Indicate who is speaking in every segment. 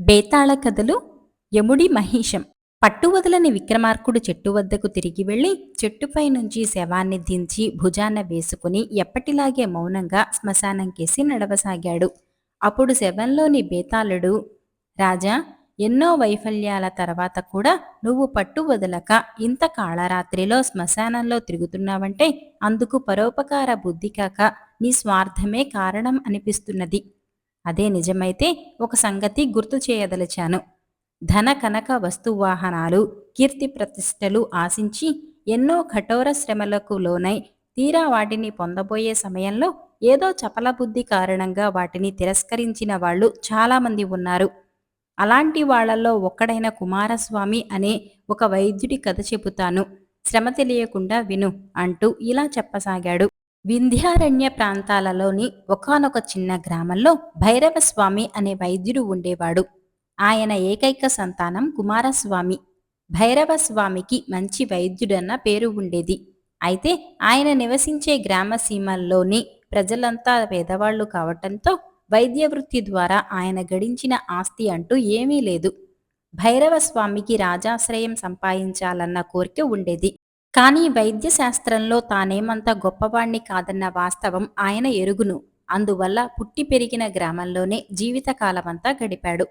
Speaker 1: బేతాళ కథలు యముడి మహిషం. పట్టువదలని విక్రమార్కుడు చెట్టు వద్దకు తిరిగి వెళ్ళి చెట్టుపై నుంచి శవాన్ని దించి భుజాన వేసుకుని ఎప్పటిలాగే మౌనంగా శ్మశానంకేసి నడవసాగాడు. అప్పుడు శవంలోని బేతాళుడు రాజా ఎన్నో వైఫల్యాల తర్వాత కూడా నువ్వు పట్టు వదలక ఇంత కాళరాత్రిలో శ్మశానంలో తిరుగుతున్నావంటే అందుకు పరోపకార బుద్ధి కాక నీ స్వార్థమే కారణం అనిపిస్తున్నది. అదే నిజమైతే ఒక సంగతి గుర్తు చేయదలిచాను. ధన కనక వస్తువాహనాలు కీర్తి ప్రతిష్టలు ఆశించి ఎన్నో కఠోర శ్రమలకు లోనై తీరా వాటిని పొందబోయే సమయంలో ఏదో చపలబుద్ధి కారణంగా వాటిని తిరస్కరించిన వాళ్ళు చాలామంది ఉన్నారు. అలాంటి వాళ్ళలో ఒక్కడైన కుమారస్వామి అనే ఒక వైద్యుడి కథ చెబుతాను. శ్రమ తెలియకుండా విను అంటూ ఇలా చెప్పసాగాడు. వింధ్యారణ్య ప్రాంతాలలోని ఒకానొక చిన్న గ్రామంలో భైరవస్వామి అనే వైద్యుడు ఉండేవాడు. ఆయన ఏకైక సంతానం కుమారస్వామి. భైరవస్వామికి మంచి వైద్యుడన్న పేరు ఉండేది. అయితే ఆయన నివసించే గ్రామ సీమల్లోని ప్రజలంతా పేదవాళ్ళు కావటంతో వైద్య వృత్తి ద్వారా ఆయన గడించిన ఆస్తి అంటూ ఏమీ లేదు. భైరవస్వామికి రాజాశ్రయం సంపాదించాలన్న కోరిక ఉండేది. కానీ వైద్య శాస్త్రంలో తానేమంత గొప్పవాణ్ణి కాదన్న వాస్తవం ఆయన ఎరుగును. అందువల్ల పుట్టి పెరిగిన గ్రామంలోనే జీవితకాలమంతా గడిపాడు.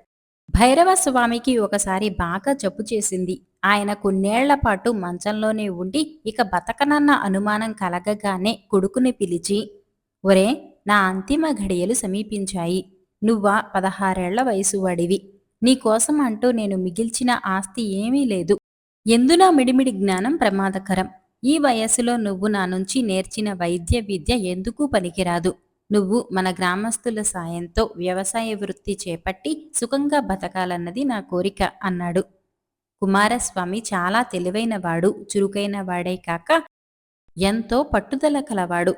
Speaker 1: భైరవ స్వామికి ఒకసారి బాగా జబ్బు చేసింది. ఆయన కొన్నేళ్ళ పాటు మంచంలోనే ఉండి ఇక బతకనన్న అనుమానం కలగగానే కొడుకుని పిలిచి ఒరే నా అంతిమ ఘడియలు సమీపించాయి. నువ్వా పదహారేళ్ళ వయసు వాడివి నీకోసం అంటూ నేను మిగిల్చిన ఆస్తి ఏమీ లేదు. ఎందునా మిడిమిడి జ్ఞానం ప్రమాదకరం? ఈ వయస్సులో నువ్వు నా నుంచి నేర్చిన వైద్య విద్య ఎందుకు పనికిరాదు? నువ్వు మన గ్రామస్తుల సాయంతో వ్యవసాయ వృత్తి చేపట్టి సుఖంగా బతకాలన్నది నా కోరిక అన్నాడు. కుమారస్వామి చాలా తెలివైనవాడు చురుకైన వాడే కాక ఎంతో పట్టుదల కలవాడు.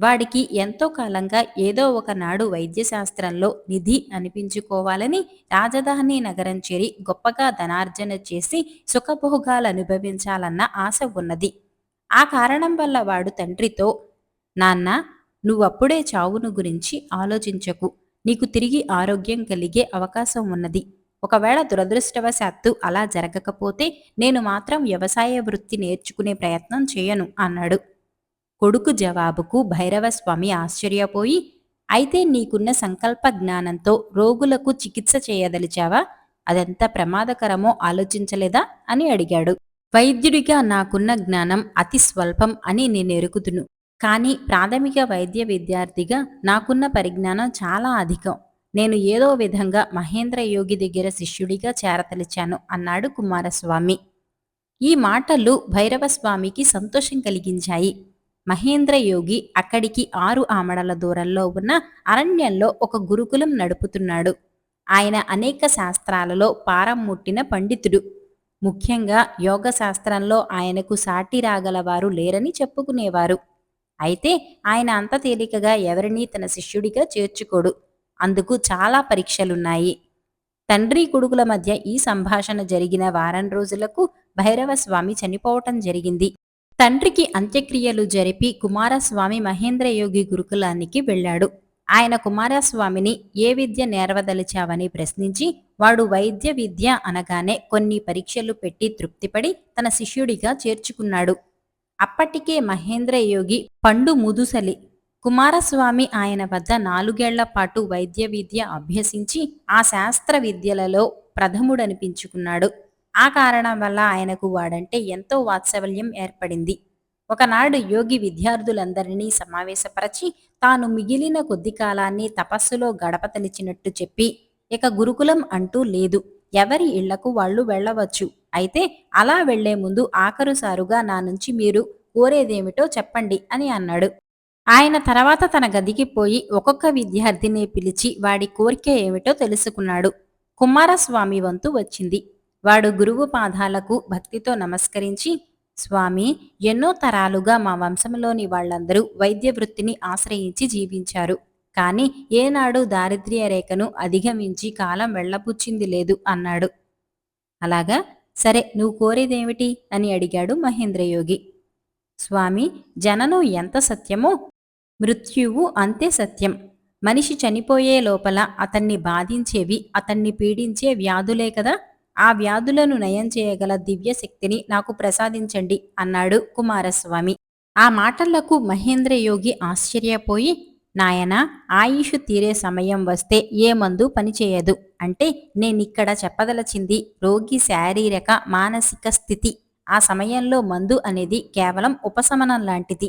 Speaker 1: వాడికి ఎంతో కాలంగా ఏదో ఒకనాడు వైద్యశాస్త్రంలో నిధి అనిపించుకోవాలని రాజధాని నగరం చేరి గొప్పగా ధనార్జన చేసి సుఖభోగాలు అనుభవించాలన్న ఆశ ఉన్నది. ఆ కారణం వల్ల వాడు తండ్రితో నాన్న నువ్వప్పుడే చావును గురించి ఆలోచించకు. నీకు తిరిగి ఆరోగ్యం కలిగే అవకాశం ఉన్నది. ఒకవేళ దురదృష్టవశాత్తు అలా జరగకపోతే నేను మాత్రం వ్యవసాయ వృత్తి నేర్చుకునే ప్రయత్నం చేయను అన్నాడు. కొడుకు జవాబుకు భైరవస్వామి ఆశ్చర్యపోయి అయితే నీకున్న సంకల్ప జ్ఞానంతో రోగులకు చికిత్స చేయదలిచావా? అదెంత ప్రమాదకరమో ఆలోచించలేదా? అని అడిగాడు. వైద్యుడిగా నాకున్న జ్ఞానం అతి స్వల్పం అని నేను ఎరుగుతును కానీ ప్రాథమిక వైద్య విద్యార్థిగా నాకున్న పరిజ్ఞానం చాలా అధికం. నేను ఏదో విధంగా మహేంద్ర యోగి దగ్గర శిష్యుడిగా చేరతలిచాను అన్నాడు కుమారస్వామి. ఈ మాటలు భైరవస్వామికి సంతోషం కలిగించాయి. మహేంద్రయోగి అక్కడికి ఆరు ఆమడల దూరంలో ఉన్న అరణ్యంలో ఒక గురుకులం నడుపుతున్నాడు. ఆయన అనేక శాస్త్రాలలో పారం ముట్టిన పండితుడు. ముఖ్యంగా యోగ శాస్త్రంలో ఆయనకు సాటి రాగలవారు లేరని చెప్పుకునేవారు. అయితే ఆయన అంత తేలికగా ఎవరినీ తన శిష్యుడిగా చేర్చుకోడు. అందుకు చాలా పరీక్షలున్నాయి. తండ్రి కొడుకుల మధ్య ఈ సంభాషణ జరిగిన వారం రోజులకు భైరవస్వామి చనిపోవటం జరిగింది. తండ్రికి అంత్యక్రియలు జరిపి కుమారస్వామి మహేంద్రయోగి గురుకులానికి వెళ్ళాడు. ఆయన కుమారస్వామిని ఏ విద్య నేర్వదలిచావని ప్రశ్నించి వాడు వైద్య విద్య అనగానే కొన్ని పరీక్షలు పెట్టి తృప్తిపడి తన శిష్యుడిగా చేర్చుకున్నాడు. అప్పటికే మహేంద్రయోగి పండు ముదుసలి కుమారస్వామి ఆయన వద్ద నాలుగేళ్ళ పాటు వైద్య విద్య అభ్యసించి ఆ శాస్త్ర విద్యలలో ప్రథముడనిపించుకున్నాడు. ఆ కారణం వల్ల ఆయనకు వాడంటే ఎంతో వాత్సల్యం ఏర్పడింది. ఒకనాడు యోగి విద్యార్థులందరినీ సమావేశపరచి తాను మిగిలిన కొద్ది కాలాన్ని తపస్సులో గడపతలిచినట్టు చెప్పి ఇక గురుకులం అంటూ లేదు. ఎవరి ఇళ్ళకు వాళ్ళు వెళ్ళవచ్చు. అయితే అలా వెళ్ళే ముందు ఆఖరుసారుగా నా నుంచి మీరు కోరేదేమిటో చెప్పండి అని అన్నాడు. ఆయన తర్వాత తన గదికి పోయి ఒక్కొక్క విద్యార్థిని పిలిచి వాడి కోరిక ఏమిటో తెలుసుకున్నాడు. కుమారస్వామి వంతు వచ్చింది. వాడు గురువు పాదాలకు భక్తితో నమస్కరించి స్వామి ఎన్నో తరాలుగా మా వంశంలోని వాళ్ళందరూ వైద్య వృత్తిని ఆశ్రయించి జీవించారు. కానీ ఏనాడు దారిద్ర్య రేఖను అధిగమించి కాలం వెళ్ళపుచ్చింది లేదు అన్నాడు. అలాగా? సరే నువ్వు కోరేదేమిటి అని అడిగాడు మహేంద్రయోగి. స్వామి జననం ఎంత సత్యమో? మృత్యువు అంతే సత్యం. మనిషి చనిపోయే లోపల అతన్ని బాధించేవి అతన్ని పీడించే వ్యాధులే కదా. ఆ వ్యాధులను నయం చేయగల దివ్య శక్తిని నాకు ప్రసాదించండి అన్నాడు కుమారస్వామి. ఆ మాటలకు మహేంద్రయోగి ఆశ్చర్యపోయి నాయనా ఆయుషు తీరే సమయం వస్తే ఏ మందు పనిచేయదు. అంటే నేనిక్కడ చెప్పదలచింది రోగి శారీరక మానసిక స్థితి. ఆ సమయంలో మందు అనేది కేవలం ఉపశమనం లాంటిది.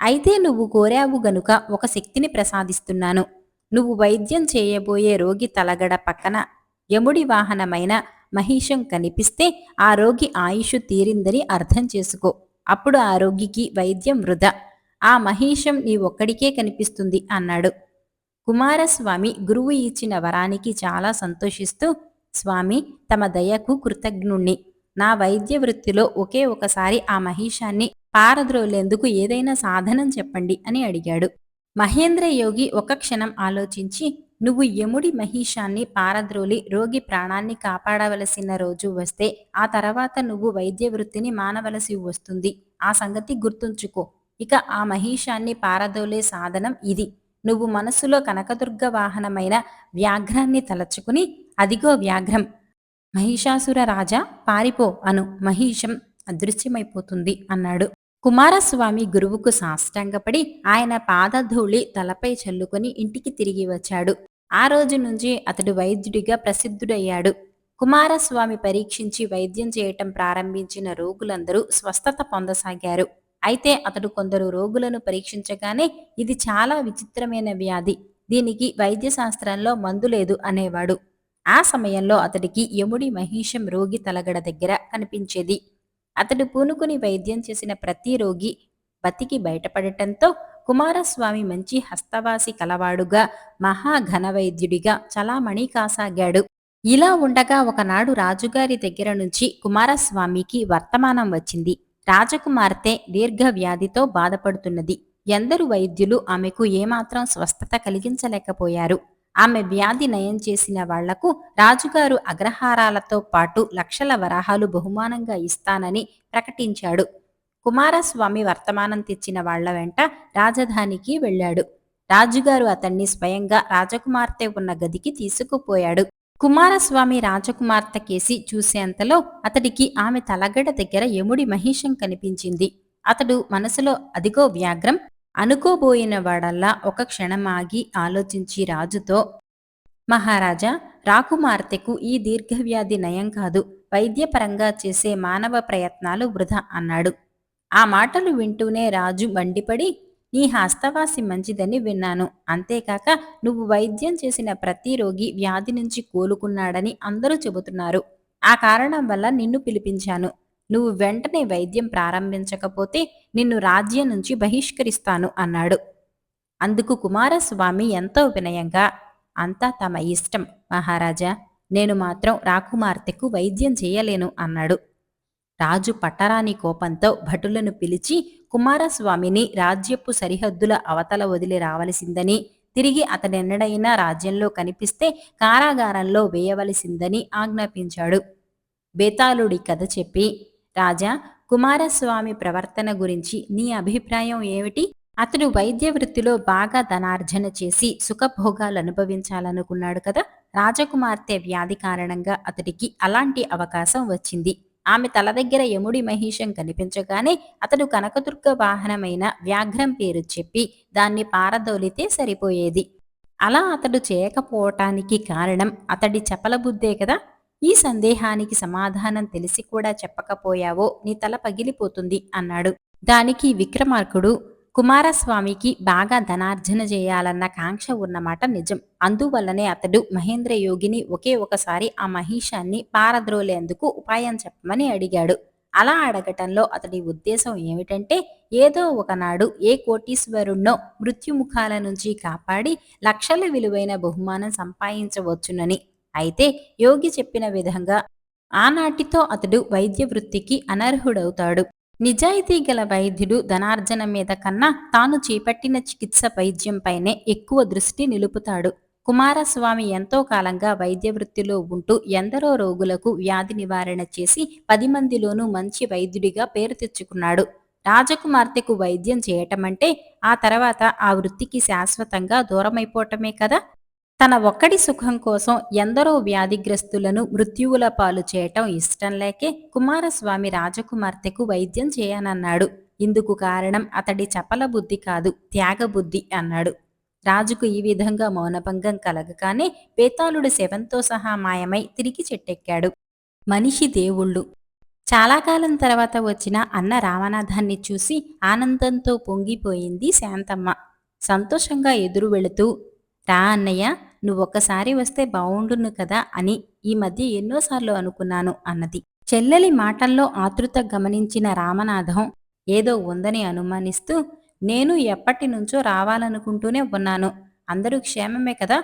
Speaker 1: అయితే నువ్వు కోరావు గనుక ఒక శక్తిని ప్రసాదిస్తున్నాను. నువ్వు వైద్యం చేయబోయే రోగి తలగడ పక్కన యముడి వాహనమైన మహిషం కనిపిస్తే ఆ రోగి ఆయుషు తీరిందని అర్థం చేసుకో. అప్పుడు ఆ రోగికి వైద్యం వృధా. ఆ మహిషం నీ ఒక్కడికే కనిపిస్తుంది అన్నాడు. కుమారస్వామి గురువు ఇచ్చిన వరానికి చాలా సంతోషిస్తూ స్వామి తమ దయకు కృతజ్ఞుణ్ణి. నా వైద్య వృత్తిలో ఒకే ఒకసారి ఆ మహిషాన్ని పారద్రోలేందుకు ఏదైనా సాధనం చెప్పండి అని అడిగాడు. మహేంద్ర యోగి ఒక క్షణం ఆలోచించి నువ్వు యముడి మహిషాన్ని పారద్రోలి రోగి ప్రాణాన్ని కాపాడవలసిన రోజు వస్తే ఆ తర్వాత నువ్వు వైద్య వృత్తిని మానవలసి వస్తుంది. ఆ సంగతి గుర్తుంచుకో. ఇక ఆ మహిషాన్ని పారదోలే సాధనం ఇది. నువ్వు మనసులో కనకదుర్గ వాహనమైన వ్యాఘ్రాన్ని తలచుకుని అదిగో వ్యాఘ్రం. మహిషాసుర రాజా పారిపో అను మహిషం అదృశ్యమైపోతుంది అన్నాడు. కుమారస్వామి గురువుకు సాష్టాంగపడి ఆయన పాదధూళి తలపై చల్లుకొని ఇంటికి తిరిగి వచ్చాడు. ఆ రోజు నుంచి అతడు వైద్యుడిగా ప్రసిద్ధుడయ్యాడు. కుమారస్వామి పరీక్షించి వైద్యం చేయటం ప్రారంభించిన రోగులందరూ స్వస్థత పొందసాగారు. అయితే అతడు కొందరు రోగులను పరీక్షించగానే ఇది చాలా విచిత్రమైన వ్యాధి. దీనికి వైద్య శాస్త్రంలో మందు లేదు అనేవాడు. ఆ సమయంలో అతడికి యముడి మహిషం రోగి తలగడ దగ్గర కనిపించేది. అతడు పూనుకుని వైద్యం చేసిన ప్రతి రోగి బతికి బయటపడటంతో కుమారస్వామి మంచి హస్తవాసి కలవాడుగా మహాఘన వైద్యుడిగా చలామణి కాసాగాడు ఇలా ఉండగా ఒకనాడు రాజుగారి దగ్గర నుంచి కుమారస్వామికి వర్తమానం వచ్చింది. రాజకుమార్తె దీర్ఘవ్యాధితో బాధపడుతున్నది. ఎందరు వైద్యులు ఆమెకు ఏమాత్రం స్వస్థత కలిగించలేకపోయారు. ఆమె వ్యాధి నయం చేసిన వాళ్ళకు రాజుగారు అగ్రహారాలతో పాటు లక్షల వరాహాలు బహుమానంగా ఇస్తానని ప్రకటించాడు. కుమారస్వామి వర్తమానం తెచ్చిన వాళ్ళ వెంట రాజధానికి వెళ్ళాడు. రాజుగారు అతన్ని స్వయంగా రాజకుమార్తె ఉన్న గదికి తీసుకుపోయాడు. కుమారస్వామి రాజకుమార్తె కేసి చూసేంతలో అతడికి ఆమె తలగడ దగ్గర యముడి మహిషం కనిపించింది. అతడు మనసులో అదిగో వ్యాఘ్రం అనుకోబోయిన వాడల్లా ఒక క్షణమాగి ఆలోచించి రాజుతో మహారాజా రాకుమార్తెకు ఈ దీర్ఘవ్యాధి నయం కాదు. వైద్యపరంగా చేసే మానవ ప్రయత్నాలు వృధా అన్నాడు. ఆ మాటలు వింటూనే రాజు మండిపడి నీ హస్తవాసి మంచిదని విన్నాను. అంతేకాక నువ్వు వైద్యం చేసిన ప్రతి రోగి వ్యాధి నుంచి కోలుకున్నాడని అందరూ చెబుతున్నారు. ఆ కారణం వల్ల నిన్ను పిలిపించాను. నువ్వు వెంటనే వైద్యం ప్రారంభించకపోతే నిన్ను రాజ్యం నుంచి బహిష్కరిస్తాను అన్నాడు. అందుకు కుమారస్వామి ఎంతో వినయంగా అంతా తమ ఇష్టం మహారాజా నేను మాత్రం రాకుమార్తెకు వైద్యం చేయలేను అన్నాడు. రాజు పట్టరాని కోపంతో భటులను పిలిచి కుమారస్వామిని రాజ్యపు సరిహద్దుల అవతల వదిలి రావలసిందని తిరిగి అతడెన్నడైనా రాజ్యంలో కనిపిస్తే కారాగారంలో వేయవలసిందని ఆజ్ఞాపించాడు. బేతాళుడి కథ చెప్పి రాజా కుమారస్వామి ప్రవర్తన గురించి నీ అభిప్రాయం ఏమిటి? అతడు వైద్య వృత్తిలో బాగా ధనార్జన చేసి సుఖభోగాలు అనుభవించాలనుకున్నాడు కదా? రాజకుమార్తె వ్యాధి కారణంగా అతడికి అలాంటి అవకాశం వచ్చింది. ఆమె తల దగ్గర యముడి మహిషం కనిపించగానే అతడు కనకదుర్గ వాహనమైన వ్యాఘ్రం పేరు చెప్పి దాన్ని పారదోలితే సరిపోయేది. అలా అతడు చేయకపోవటానికి కారణం అతడి చపలబుద్ధే కదా? ఈ సందేహానికి సమాధానం తెలిసి కూడా చెప్పకపోయావో నీ తల పగిలిపోతుంది అన్నాడు. దానికి విక్రమార్కుడు కుమారస్వామికి బాగా ధనార్జన చేయాలన్న కాంక్ష ఉన్నమాట నిజం. అందువల్లనే అతడు మహేంద్ర యోగిని ఒకే ఒకసారి ఆ మహిషాన్ని పారద్రోలేందుకు ఉపాయం చెప్పమని అడిగాడు. అలా అడగటంలో అతడి ఉద్దేశం ఏమిటంటే ఏదో ఒకనాడు ఏ కోటీశ్వరుణ్ణో మృత్యుముఖాల నుంచి కాపాడి లక్షల విలువైన బహుమానం సంపాదించవచ్చునని. అయితే యోగి చెప్పిన విధంగా ఆనాటితో అతడు వైద్య వృత్తికి అనర్హుడవుతాడు. నిజాయితీ గల వైద్యుడు ధనార్జన మీద కన్నా తాను చేపట్టిన చికిత్స వైద్యంపైనే ఎక్కువ దృష్టి నిలుపుతాడు. కుమారస్వామి ఎంతో కాలంగా వైద్య వృత్తిలో ఉంటూ ఎందరో రోగులకు వ్యాధి నివారణ చేసి పది మందిలోనూ మంచి వైద్యుడిగా పేరు తెచ్చుకున్నాడు. రాజకుమార్తెకు వైద్యం చేయటమంటే ఆ తర్వాత ఆ వృత్తికి శాశ్వతంగా దూరమైపోవటమే కదా? తన ఒక్కడి సుఖం కోసం ఎందరో వ్యాధిగ్రస్తులను మృత్యువుల పాలు చేయటం ఇష్టం లేకే కుమారస్వామి రాజకుమార్తెకు వైద్యం చేయనన్నాడు. ఇందుకు కారణం అతడి చపల బుద్ధి కాదు త్యాగబుద్ధి అన్నాడు. రాజుకు ఈ విధంగా మౌనభంగం కలగగానే బేతాళుడు శవంతో సహా మాయమై తిరిగి చెట్టెక్కాడు. మనిషి దేవుళ్ళు. చాలా కాలం తర్వాత వచ్చిన అన్న రామనాథాన్ని చూసి ఆనందంతో పొంగిపోయింది శాంతమ్మ. సంతోషంగా ఎదురు వెళుతూ రా అన్నయ్య నువ్వొక్కసారి వస్తే బావుండును కదా అని ఈ మధ్య ఎన్నోసార్లు అనుకున్నాను అన్నది. చెల్లెలి మాటల్లో ఆతృత గమనించిన రామనాథం ఏదో ఉందని అనుమానిస్తూ నేను ఎప్పటి నుంచో రావాలనుకుంటూనే ఉన్నాను. అందరూ క్షేమమే కదా?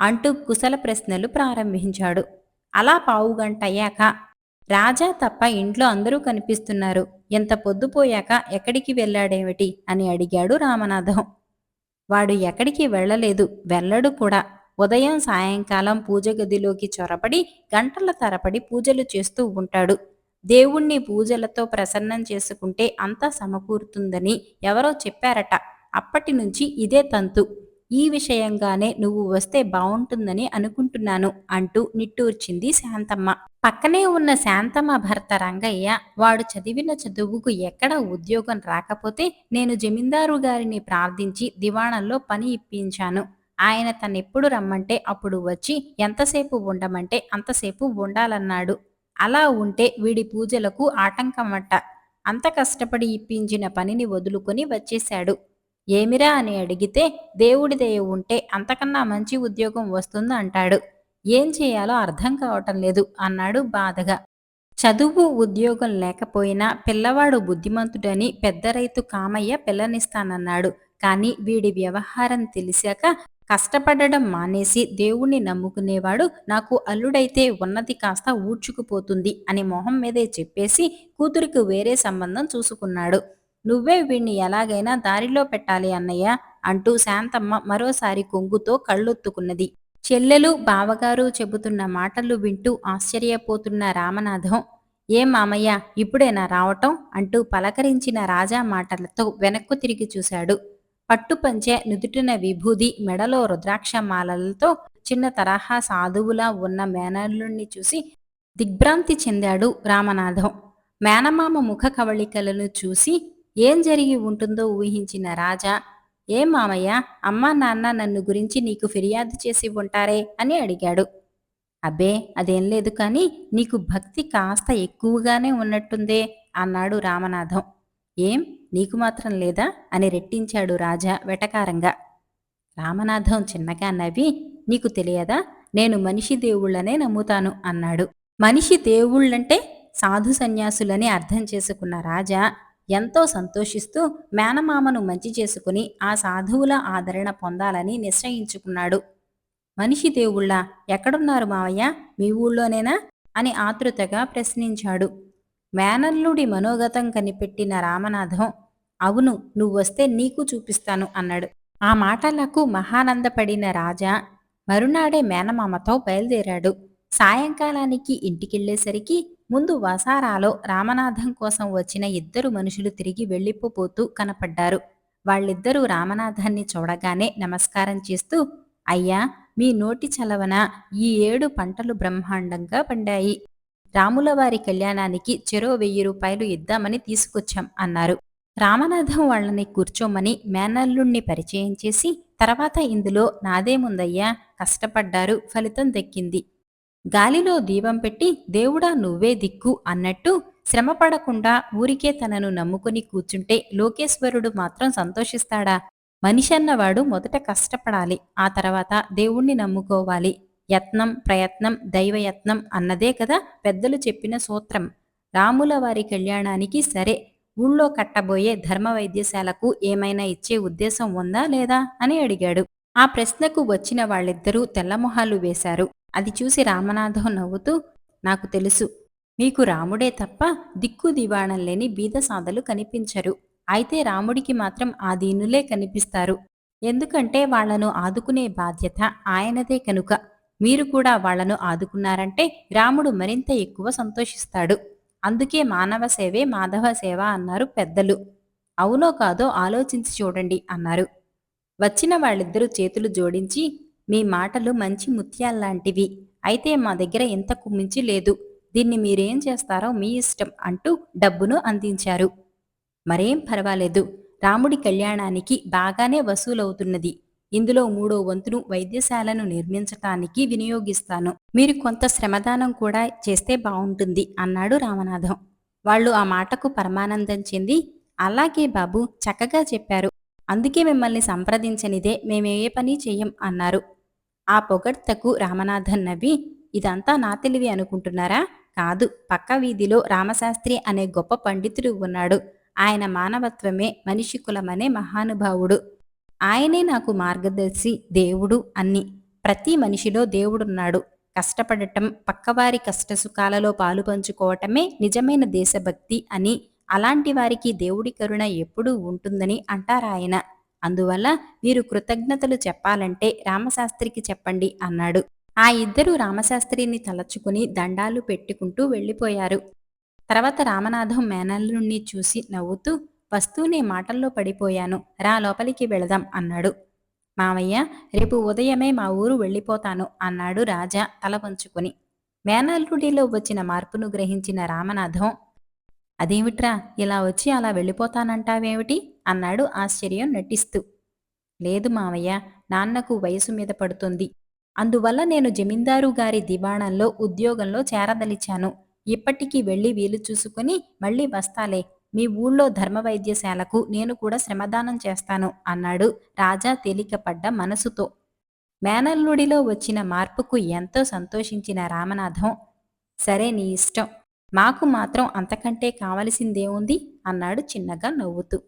Speaker 1: అంటూ కుశల ప్రశ్నలు ప్రారంభించాడు. అలా పావుగంట అయ్యాక రాజా తప్ప ఇంట్లో అందరూ కనిపిస్తున్నారు. ఎంత పొద్దుపోయాక ఎక్కడికి వెళ్ళాడేమిటి అని అడిగాడు రామనాథం. వాడు ఎక్కడికి వెళ్ళలేదు. వెళ్ళడు కూడా. ఉదయం సాయంకాలం పూజ గదిలోకి చొరబడి గంటల తరబడి పూజలు చేస్తూ ఉంటాడు. దేవుణ్ణి పూజలతో ప్రసన్నం చేసుకుంటే అంతా సమకూరుతుందని ఎవరో చెప్పారట. అప్పటి నుంచి ఇదే తంతు. ఈ విషయంగానే నువ్వు వస్తే బావుంటుందని అనుకుంటున్నాను అంటూ నిట్టూర్చింది శాంతమ్మ. పక్కనే ఉన్న శాంతమ్మ భర్త రంగయ్య వాడు చదివిన చదువుకు ఎక్కడ ఉద్యోగం రాకపోతే నేను జమీందారు గారిని ప్రార్థించి దివాణంలో పని ఇప్పించాను. ఆయన తనెప్పుడు రమ్మంటే అప్పుడు వచ్చి ఎంతసేపు ఉండమంటే అంతసేపు ఉండాలన్నాడు. అలా ఉంటే వీడి పూజలకు ఆటంకమట. అంత కష్టపడి ఇప్పించిన పనిని వదులుకొని వచ్చేశాడు. ఏమిరా అని అడిగితే దేవుడి దయ ఉంటే అంతకన్నా మంచి ఉద్యోగం వస్తుంది అంటాడు. ఏం చేయాలో అర్థం కావటం లేదు అన్నాడు బాధగా. చదువు ఉద్యోగం లేకపోయినా పిల్లవాడు బుద్ధిమంతుడని పెద్ద రైతు కామయ్య పిల్లనిస్తానన్నాడు. కానీ వీడి వ్యవహారం తెలిసాక కష్టపడడం మానేసి దేవుణ్ణి నమ్ముకునేవాడు నాకు అల్లుడైతే ఉన్నది కాస్త ఊడ్చుకుపోతుంది అని మొహం మీదే చెప్పేసి కూతురికి వేరే సంబంధం చూసుకున్నాడు. నువ్వే వీణ్ణి ఎలాగైనా దారిలో పెట్టాలి అన్నయ్య అంటూ శాంతమ్మ మరోసారి కొంగుతో కళ్ళొత్తుకున్నది. చెల్లెలు బావగారు చెబుతున్న మాటలు వింటూ ఆశ్చర్యపోతున్న రామనాథం ఏ మామయ్య ఇప్పుడేనా రావటం? అంటూ పలకరించిన రాజా మాటలతో వెనక్కు తిరిగి చూశాడు. పట్టుపంచె నుదుటిన విభూది మెడలో రుద్రాక్ష మాలలతో చిన్న తరహా సాధువులా ఉన్న మేనల్లుణ్ణి చూసి దిగ్భ్రాంతి చెందాడు రామనాథం. మేనమామ ముఖ కవళికలను చూసి ఏం జరిగి ఉంటుందో ఊహించిన రాజా ఏం మామయ్య అమ్మా నాన్న నన్ను గురించి నీకు ఫిర్యాదు చేసి ఉంటారే? అని అడిగాడు. అబ్బే అదేం లేదు కానీ నీకు భక్తి కాస్త ఎక్కువగానే ఉన్నట్టుందే అన్నాడు రామనాథం. ఏం? నీకు మాత్రం లేదా? అని రెట్టించాడు రాజా వెటకారంగా. రామనాథం చిన్నగా నవ్వి నీకు తెలియదా? నేను మనిషి దేవుళ్ళనే నమ్ముతాను అన్నాడు. మనిషి దేవుళ్ళంటే సాధు సన్యాసులని అర్థం చేసుకున్న రాజా ఎంతో సంతోషిస్తూ మేనమామను మంచి చేసుకుని ఆ సాధువుల ఆదరణ పొందాలని నిశ్చయించుకున్నాడు. మనిషి దేవుళ్ళ ఎక్కడున్నారు మావయ్య? మీ ఊళ్ళోనేనా? అని ఆతృతగా ప్రశ్నించాడు. మేనల్లుడి మనోగతం కనిపెట్టిన రామనాథం అవును నువ్వొస్తే నీకు చూపిస్తాను అన్నాడు. ఆ మాటలకు మహానందపడిన రాజా మరునాడే మేనమామతో బయలుదేరాడు. సాయంకాలానికి ఇంటికెళ్ళేసరికి ముందు వసారాలో రామనాథం కోసం వచ్చిన ఇద్దరు మనుషులు తిరిగి వెళ్ళిపోతూ కనపడ్డారు. వాళ్ళిద్దరూ రామనాథాన్ని చూడగానే నమస్కారం చేస్తూ అయ్యా మీ నోటి చలవన ఈ ఏడు పంటలు బ్రహ్మాండంగా పండాయి. రాములవారి కళ్యాణానికి చెరో వెయ్యి రూపాయలు ఇద్దామని తీసుకొచ్చాం అన్నారు. రామనాథం వాళ్ళని కూర్చోమని మేనల్లుణ్ణి పరిచయం చేసి తర్వాత ఇందులో నాదేముందయ్యా? కష్టపడ్డారు ఫలితం దక్కింది. గాలిలో దీపం పెట్టి దేవుడా నువ్వే దిక్కు అన్నట్టు శ్రమపడకుండా ఊరికే తనను నమ్ముకుని కూర్చుంటే లోకేశ్వరుడు మాత్రం సంతోషిస్తాడా? మనిషన్నవాడు మొదట కష్టపడాలి ఆ తర్వాత దేవుణ్ణి నమ్ముకోవాలి. యత్నం ప్రయత్నం దైవయత్నం అన్నదే కదా పెద్దలు చెప్పిన సూత్రం. రాముల వారి కళ్యాణానికి సరే ఊళ్ళో కట్టబోయే ధర్మ వైద్యశాలకు ఏమైనా ఇచ్చే ఉద్దేశం ఉందా లేదా అని అడిగాడు. ఆ ప్రశ్నకు వచ్చిన వాళ్ళిద్దరూ తెల్లమొహాలు వేశారు. అది చూసి రామనాథం నవ్వుతూ నాకు తెలుసు. మీకు రాముడే తప్ప దిక్కు దివాణం లేని బీదసాదలు కనిపించరు. అయితే రాముడికి మాత్రం ఆ దీనులే కనిపిస్తారు. ఎందుకంటే వాళ్ళను ఆదుకునే బాధ్యత ఆయనదే కనుక. మీరు కూడా వాళ్ళను ఆదుకున్నారంటే రాముడు మరింత ఎక్కువ సంతోషిస్తాడు. అందుకే మానవ సేవే మాధవ సేవ అన్నారు పెద్దలు. అవునో కాదో ఆలోచించి చూడండి అన్నారు. వచ్చిన వాళ్ళిద్దరూ చేతులు జోడించి మీ మాటలు మంచి ముత్యాల్లాంటివి. అయితే మా దగ్గర ఇంతకు మించి లేదు. దీన్ని మీరేం చేస్తారో మీ ఇష్టం అంటూ డబ్బును అందించారు. మరేం పర్వాలేదు. రాముడి కళ్యాణానికి బాగానే వసూలవుతున్నది. ఇందులో మూడో వంతును వైద్యశాలను నిర్మించటానికి వినియోగిస్తాను. మీరు కొంత శ్రమదానం కూడా చేస్తే బావుంటుంది అన్నాడు రామనాథం. వాళ్ళు ఆ మాటకు పరమానందం చెంది అలాగే బాబు చక్కగా చెప్పారు. అందుకే మిమ్మల్ని సంప్రదించనిదే మేమే పని చెయ్యం అన్నారు. ఆ పొగడ్తకు రామనాథన్ నవ్వి ఇదంతా నా తెలివి అనుకుంటున్నారా? కాదు పక్క వీధిలో రామశాస్త్రి అనే గొప్ప పండితుడు ఉన్నాడు. ఆయన మానవత్వమే మనిషి కులమనే మహానుభావుడు. ఆయనే నాకు మార్గదర్శి దేవుడు అన్ని. ప్రతి మనిషిలో దేవుడున్నాడు. కష్టపడటం పక్కవారి కష్టసుఖాలలో పాలు పంచుకోవటమే నిజమైన దేశభక్తి అని. అలాంటి వారికి దేవుడి కరుణ ఎప్పుడూ ఉంటుందని అంటారాయన. అందువల్ల మీరు కృతజ్ఞతలు చెప్పాలంటే రామశాస్త్రికి చెప్పండి అన్నాడు. ఆ ఇద్దరు రామశాస్త్రిని తలచుకుని దండాలు పెట్టుకుంటూ వెళ్ళిపోయారు. తర్వాత రామనాథం మేనల్లుణ్ణి చూసి నవ్వుతూ వస్తూనే మాటల్లో పడిపోయాను. రా లోపలికి వెళదాం అన్నాడు. మావయ్య రేపు ఉదయమే మా ఊరు వెళ్ళిపోతాను అన్నాడు రాజా తల వంచుకుని మేనల్లుడిలో వచ్చిన మార్పును గ్రహించిన రామనాథం అదేమిట్రా ఇలా వచ్చి అలా వెళ్ళిపోతానంటావేమిటి? అన్నాడు ఆశ్చర్యం నటిస్తూ. లేదు మావయ్య నాన్నకు వయసు మీద పడుతుంది. అందువల్ల నేను జమీందారు గారి దివాణంలో ఉద్యోగంలో చేరదలిచాను. ఇప్పటికీ వెళ్ళి వీలు చూసుకుని మళ్ళీ వస్తాలే. మీ ఊళ్ళో ధర్మ వైద్యశాలకు నేను కూడా శ్రమదానం చేస్తాను అన్నాడు రాజా తేలికపడ్డ మనసుతో. మేనల్లుడిలో వచ్చిన మార్పుకు ఎంతో సంతోషించిన రామనాథం సరే నీ ఇష్టం. నాకు మాత్రం అంతకంటే కావలసిందేముంది? అన్నాడు చిన్నగా నవ్వుతూ.